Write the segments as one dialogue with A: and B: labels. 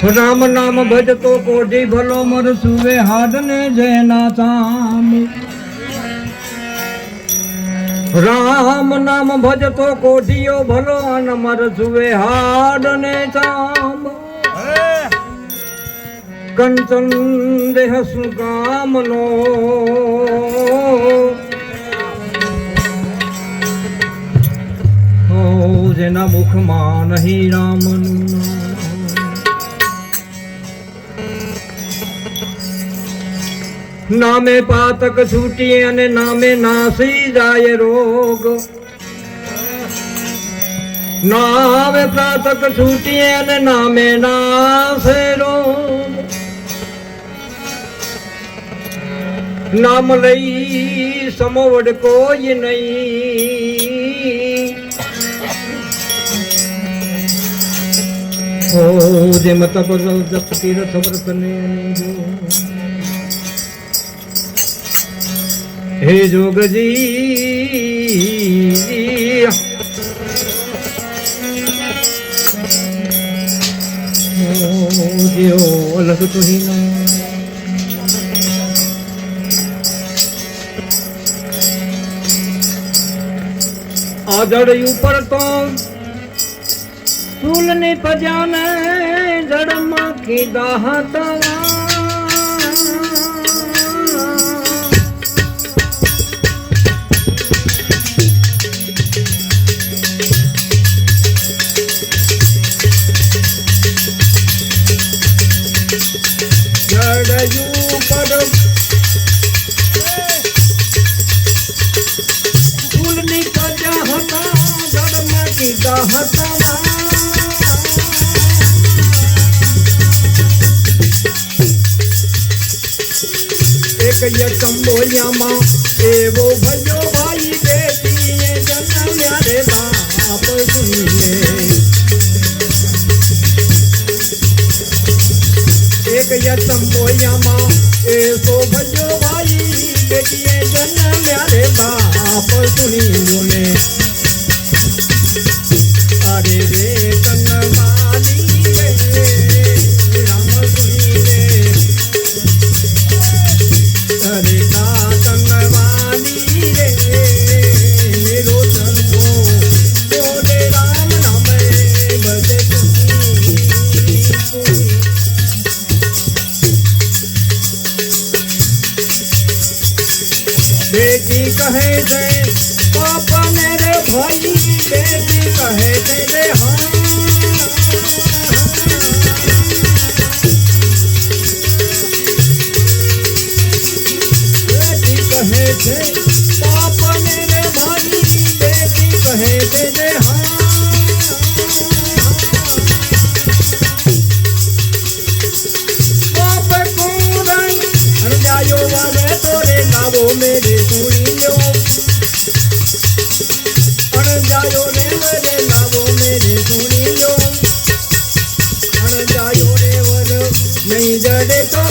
A: રામ નામ ભજતો કોટી ભલો મર સુવે હાડ ને જેના ચામ રામ નામ ભજતો કોઠીઓ ભલો અન મર સુવે હાડ ને ચામ કંચન દેહ સુકામનો જેના મુખમાં નહીં રામનું નામ નામે પાતક છૂટી અને નામે નાસી જાય રોગ નામે પાતક છૂટી અને નામે નાસે રોગ નામ લઈ સમોવડ કોઈ નહીં હો જેમ તપ જપ તીરથ વ્રત ને જો હે જોગજી. ઓ જીઓ અલગ તુહી નો આજડ ઉપર તો ફૂલની પજાને જડમાં કીધા હતા. एक ये कंबोया माँ एवो भयो भाई बेटी, ये जन्म यारे बाप सुनिए। एक ये कंबोया माँ एवो भयो भाई बेटी, ये जन्म यारे बाप सुनिए। bebê. બેટી કહે રે હા બેટી કહે અણજાયો રે વરે લાવો મેરે સુણીયો અણજાયો રે વર નહીં જડે તો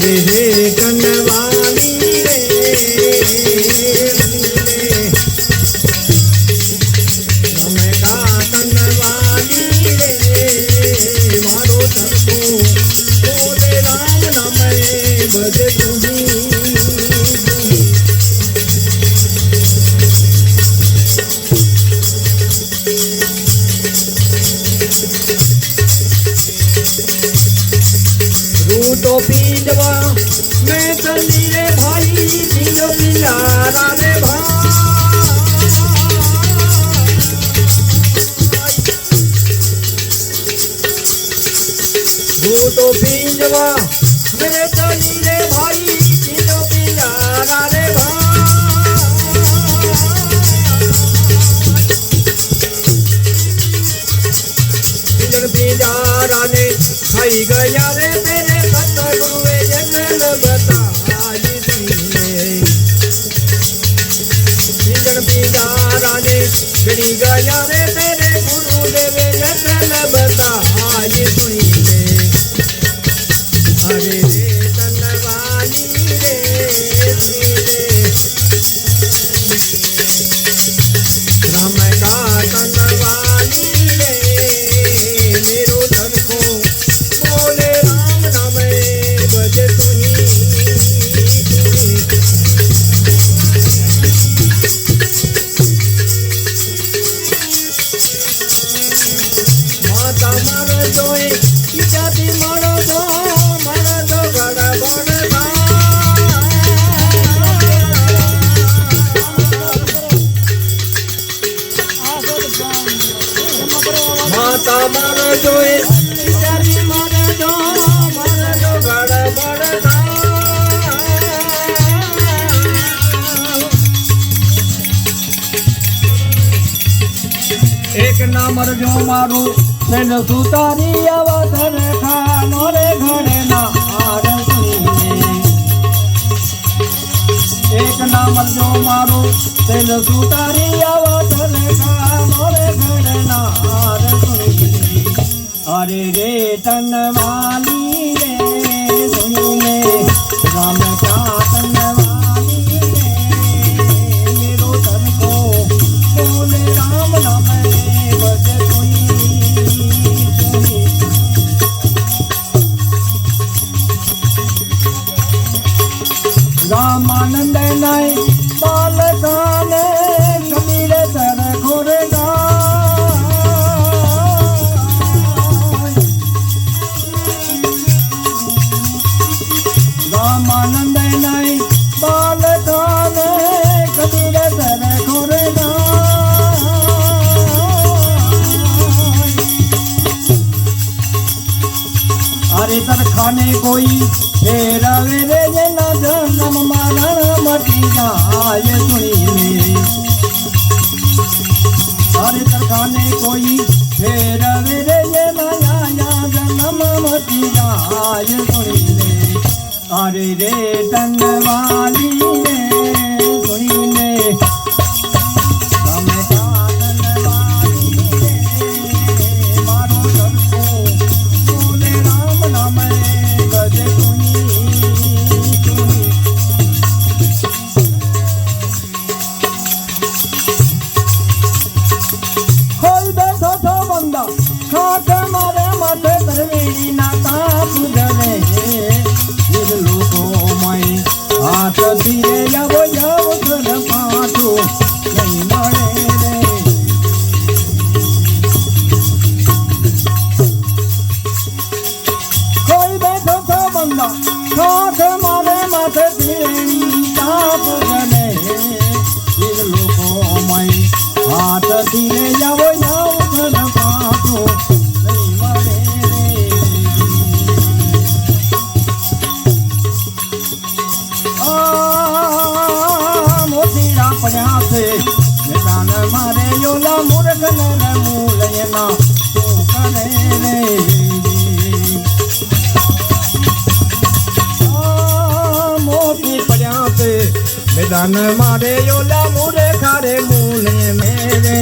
A: रे પીડવા મેં ચલી રે ભાઈ પીડો પિલારા રે પિજણ પિજારા ને થઈ ગયા રે તેરે સતગુરુએ જંગલ બતાવી દઈને પિજણ ને ગળી ગયા રે તેરે ગુરુદેવે જંગલ બતાવી ಕನವಾ માતા માર જોઈ મળો જો મારા તો ગડા એક ના જો મારું ના એક નામ જો મારું, તેન સુતારી અવધર रे मा માથે ધરવીડી ના તાપ ધરે એ લોકો મય છો બંદા હાથ মারে ওলা মুরে খারে মুলে মেরে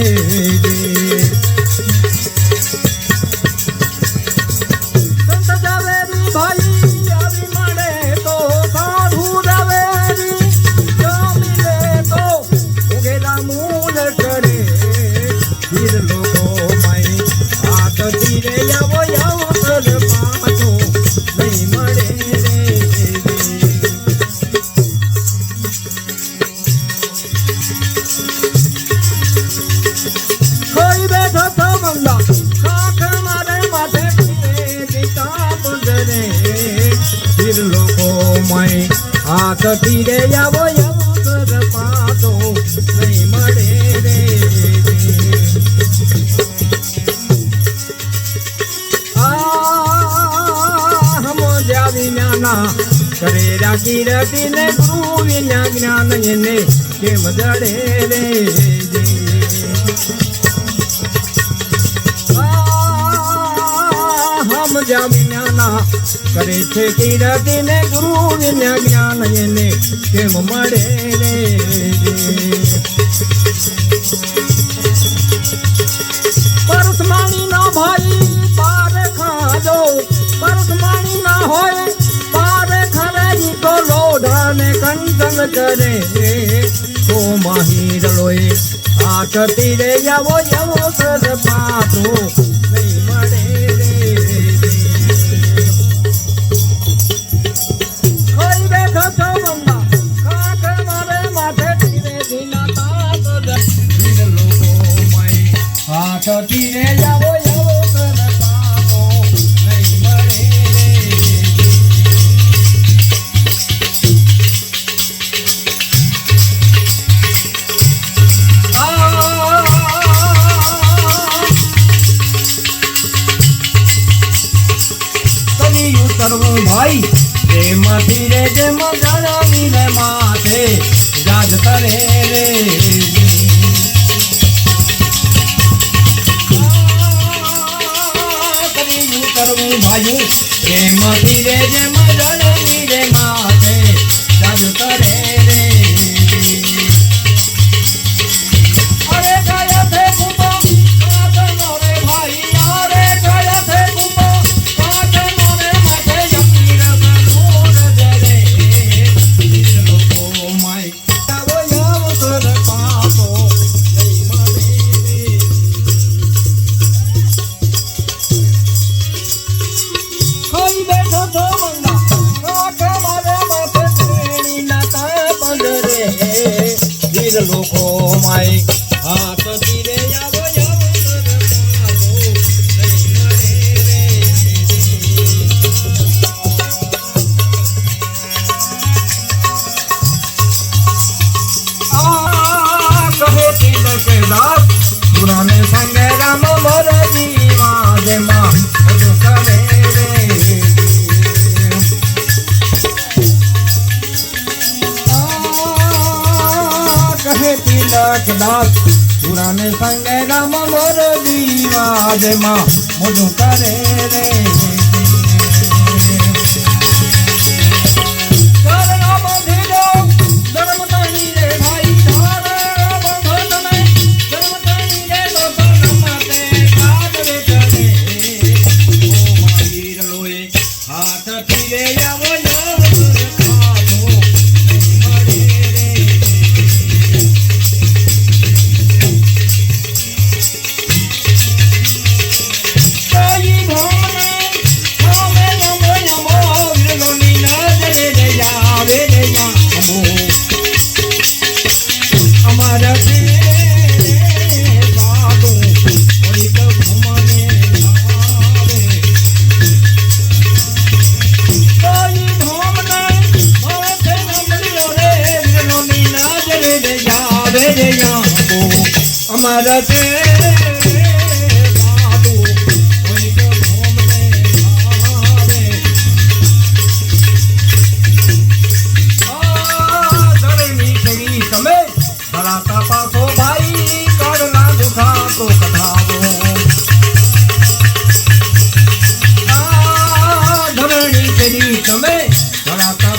A: મય હાથ ટીરે આવો અવસર પાતો નહીં મળે રે વિજ્ઞાના કરે રાખી રતી ને ગુરુ વિના જ્ઞાન એને કેમ જડે રે હમ જામી સાધના કરે છે કિરાતીને ગુરુને જ્ઞાન એને કેમ મળે રે? પરસમાણી નો ભાઈ પાર ખાજો પરસમાણી ના હોય પાર ખરાજી તો લોઢાને કંચન કરે તો માહી રળોએ આ તીરે આવો આવો સર પાતો નહીં મળે. વીર લોકો માય હાથ રે તિલક દાસ સુરાને સંગે રામ મોર દીવાજમાં મોઢું કરે રે. હાથથી રે રે આંબો અમારા તે ધરણી કરી તમે ધરાતા